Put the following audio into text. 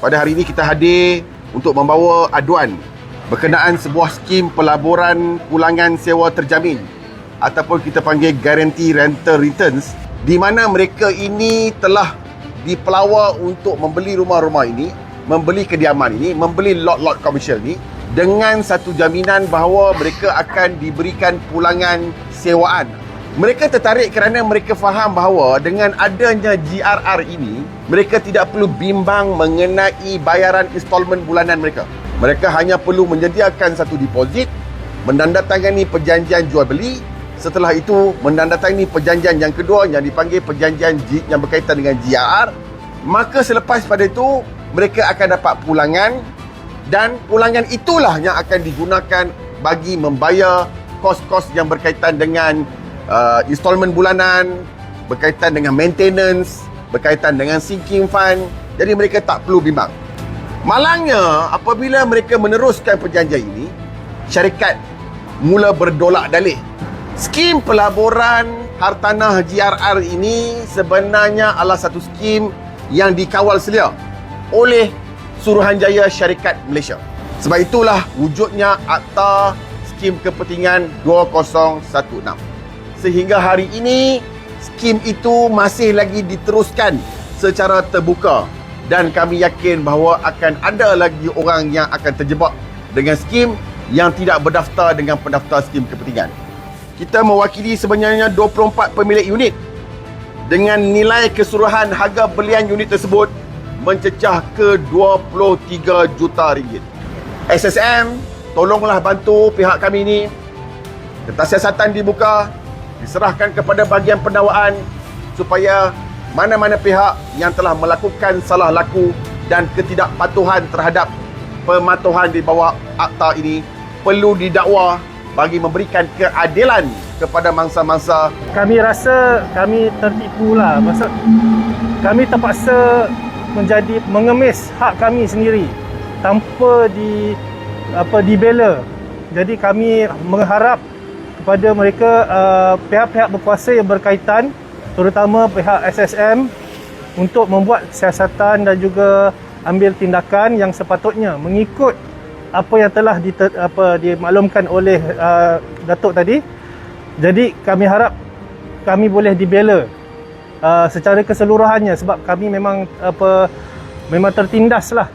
pada hari ini kita hadir untuk membawa aduan berkenaan sebuah skim pelaburan pulangan sewa terjamin ataupun kita panggil guarantee rental returns di mana mereka ini telah dipelawa untuk membeli rumah-rumah ini, membeli kediaman ini, membeli lot-lot komersial ini dengan satu jaminan bahawa mereka akan diberikan pulangan sewaan. Mereka tertarik kerana mereka faham bahawa dengan adanya GRR ini, mereka tidak perlu bimbang mengenai bayaran installment bulanan mereka. Mereka hanya perlu menyediakan satu deposit, menandatangani perjanjian jual beli, setelah itu menandatangani perjanjian yang kedua yang dipanggil perjanjian G- yang berkaitan dengan GRR, maka selepas pada itu mereka akan dapat pulangan dan pulangan itulah yang akan digunakan bagi membayar kos-kos yang berkaitan dengan uh, installment bulanan, berkaitan dengan maintenance, berkaitan dengan sinking fund. Jadi mereka tak perlu bimbang. Malangnya apabila mereka meneruskan perjanjian ini, syarikat mula berdolak dalih. Skim pelaburan hartanah GRR ini sebenarnya adalah satu skim yang dikawal selia oleh Suruhanjaya Syarikat Malaysia. Sebab itulah wujudnya Akta Skim Kepentingan 2016. Sehingga hari ini skim itu masih lagi diteruskan secara terbuka dan kami yakin bahawa akan ada lagi orang yang akan terjebak dengan skim yang tidak berdaftar dengan pendaftar skim kepentingan. Kita mewakili sebenarnya 24 pemilik unit dengan nilai keseluruhan harga belian unit tersebut mencecah ke 23 juta ringgit. SSM, tolonglah bantu pihak kami ini. Kertas siasatan dibuka, diserahkan kepada bahagian pendawaan supaya mana-mana pihak yang telah melakukan salah laku dan ketidakpatuhan terhadap pematuhan di bawah akta ini perlu didakwa bagi memberikan keadilan kepada mangsa-mangsa. Kami rasa kami tertipu lah maksud kami terpaksa menjadi mengemis hak kami sendiri tanpa di apa dibela. Jadi kami mengharap kepada mereka uh, pihak-pihak berkuasa yang berkaitan terutama pihak SSM untuk membuat siasatan dan juga ambil tindakan yang sepatutnya mengikut apa yang telah diter, apa dimaklumkan oleh uh, Datuk tadi. Jadi kami harap kami boleh dibela uh, secara keseluruhannya sebab kami memang apa memang tertindas lah